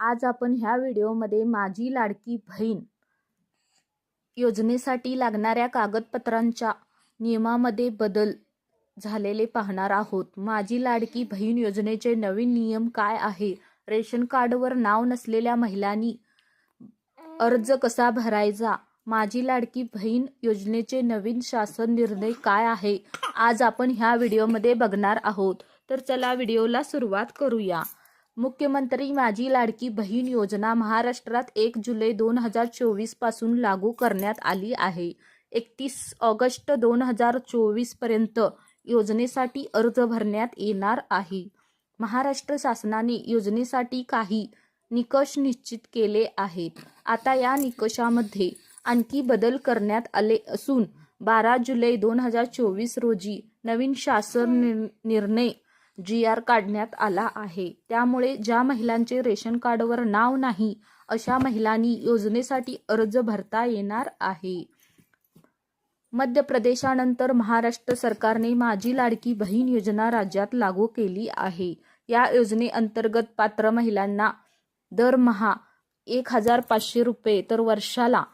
आज आपण ह्या व्हिडिओमध्ये माझी लाडकी बहीण योजनेसाठी लागणाऱ्या कागदपत्रांच्या नियमामध्ये बदल झालेले पाहणार आहोत. माझी लाडकी बहीण योजनेचे नवीन नियम काय आहे? रेशन कार्डवर नाव नसलेल्या महिलांनी अर्ज कसा भरायचा? माझी लाडकी बहीण योजनेचे नवीन शासन निर्णय काय आहे? आज आपण ह्या व्हिडिओमध्ये बघणार आहोत. तर चला व्हिडिओला सुरुवात करूया. मुख्यमंत्री माझी लाडकी बहीण योजना महाराष्ट्रात एक जुलै दोन हजार चोवीसपासून लागू करण्यात आली आहे. एकतीस ऑगस्ट दोन हजार चोवीसपर्यंत योजनेसाठी अर्ज भरण्यात येणार आहे. महाराष्ट्र शासनाने योजनेसाठी काही निकष निश्चित केले आहेत. आता या निकषामध्ये आणखी बदल करण्यात आले असून बारा जुलै दोन हजार चोवीस रोजी नवीन शासन निर्णय जी आर काढण्यात आला आहे. त्यामुळे ज्या महिलांचे रेशन कार्डवर नाव नाही अशा महिलांनी योजनेसाठी अर्ज भरता येणार आहे. मध्य प्रदेशानंतर महाराष्ट्र सरकारने माझी लाडकी बहीण योजना राज्यात लागू केली आहे. या योजनेअंतर्गत पात्र महिलांना दरमहा एक हजार पाचशे रुपये तर वर्षाला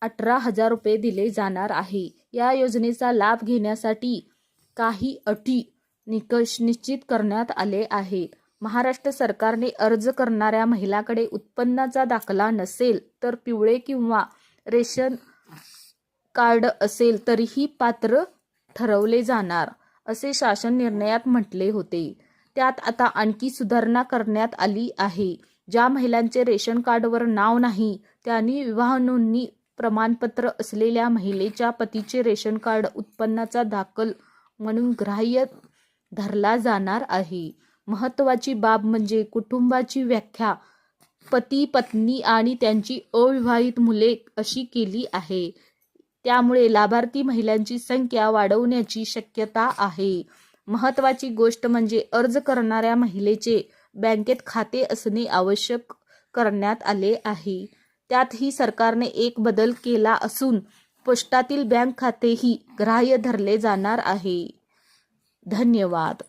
अठरा हजार रुपये दिले जाणार आहे. या योजनेचा लाभ घेण्यासाठी काही अटी निकष निश्चित करण्यात आले आहेत महाराष्ट्र सरकारने अर्ज करणाऱ्या महिलाकडे उत्पन्नाचा दाखला नसेल तर पिवळे किंवा रेशन कार्ड असेल तरीही पात्र ठरवले जाणार असे शासन निर्णयात म्हटले होते. त्यात आता आणखी सुधारणा करण्यात आली आहे. ज्या महिलांचे रेशन कार्डवर नाव नाही त्यांनी विवाह नोंदणी प्रमाणपत्र असलेल्या महिलेच्या पतीचे रेशन कार्ड उत्पन्नाचा दाखल म्हणून ग्राह्य धरला जाणार आहे. महत्त्वाची बाब म्हणजे कुटुंबाची व्याख्या. पती पत्नी आणि त्यांची अविवाहित मुले अशी केली आहे. त्यामुळे लाभार्थी महिलांची संख्या वाढवण्याची शक्यता आहे. महत्त्वाची गोष्ट म्हणजे अर्ज करणाऱ्या महिलेचे बँकेत खाते असणे आवश्यक करण्यात आले आहे. त्यातही सरकारने एक बदल केला असून पोस्टातील बँक खातेही ग्राह्य धरले जाणार आहे. धन्यवाद.